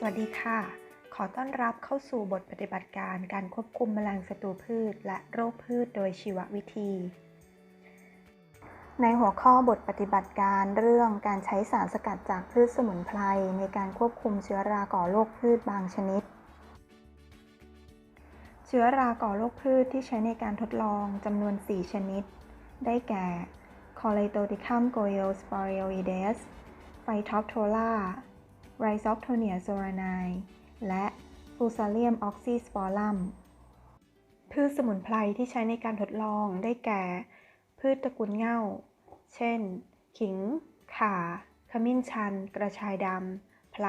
สวัสดีค่ะ ขอต้อนรับเข้าสู่บทปฏิบัติการการควบคุมแมลงศัตรูพืช และโรคพืชโดยชีววิธี ในหัวข้อบทปฏิบัติการเรื่องการใช้สารสกัดจากพืชสมุนไพรในการควบคุมเชื้อราก่อโรคพืชบางชนิด เชื้อราก่อโรคพืชที่ใช้ในการทดลองจำนวน 4 ชนิด ได้แก่ c o l e t o t i c u m g o i l s p o r i o i d e s p h y t o p t o r a goiosporioides Phytophthora Rhizoctonia solanae และ Fusarium oxysporum พืชสมุนไพรที่ใช้ในการทดลองได้แก่ พืชตระกูลเง่า เช่น ขิง ข่า ขมิ้นชัน กระชายดำ ไพร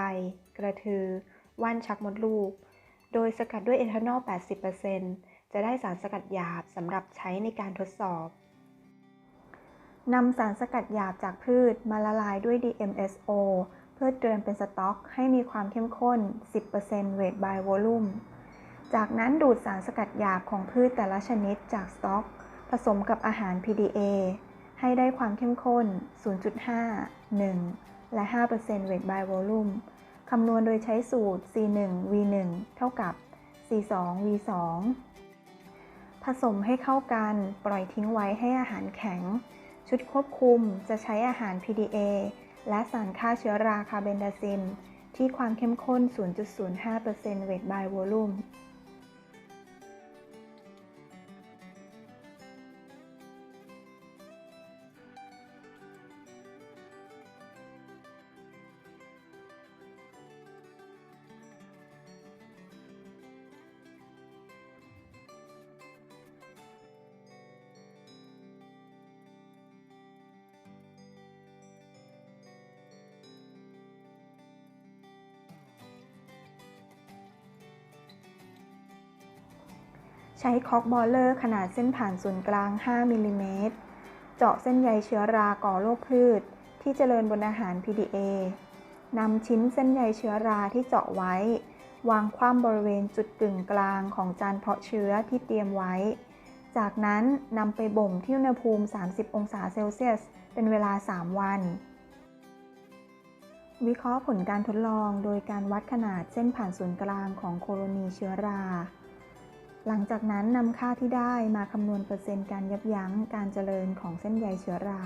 กระทือ ว่านชักมดลูก โดยสกัดด้วยเอทานอล 80%จะได้สารสกัดหยาบสำหรับใช้ในการทดสอบนำสารสกัดหยาบจากพืชมาละลายด้วย DMSO เพื่อเตรียมเป็นสต๊อก ให้มีความเข้มข้น 10% weight by volume จากนั้นดูดสารสกัดหยาบของพืชแต่ละชนิดจากสต๊อก ผสมกับอาหาร PDA ให้ได้ความเข้มข้น 0.5 1 และ 5% weight by volume คำนวณโดยใช้สูตร C1 V1 เท่ากับ C2 V2 ผสมให้เข้ากันปล่อยทิ้งไว้ให้อาหารแข็ง ชุดควบคุมจะใช้อาหาร PDA และสารฆ่าเชื้อราคาเบนดาซิน ที่ความเข้มข้น 0.05%เวทบายโวลูม ใช้คอกบอลเลอร์ขนาดเส้นผ่านศูนย์กลาง 5 มิลลิเมตร เจาะเส้นใยเชื้อราก่อโรคพืช ที่เจริญบนอาหาร PDA นำชิ้นเส้นใยเชื้อราที่เจาะไว้ วางคว่ำบริเวณจุดกึ่งกลางของจานเพาะเชื้อที่เตรียมไว้ จากนั้นนำไปบ่มที่อุณหภูมิ 30 องศาเซลเซียส เป็นเวลา 3 วัน วิเคราะห์ผลการทดลองโดยการวัดขนาดเส้นผ่านศูนย์กลางของโคโลนีเชื้อรา หลังจากนั้นนำค่าที่ได้มาคำนวณเปอร์เซ็นต์การยับยั้งการเจริญของเส้นใยเชื้อรา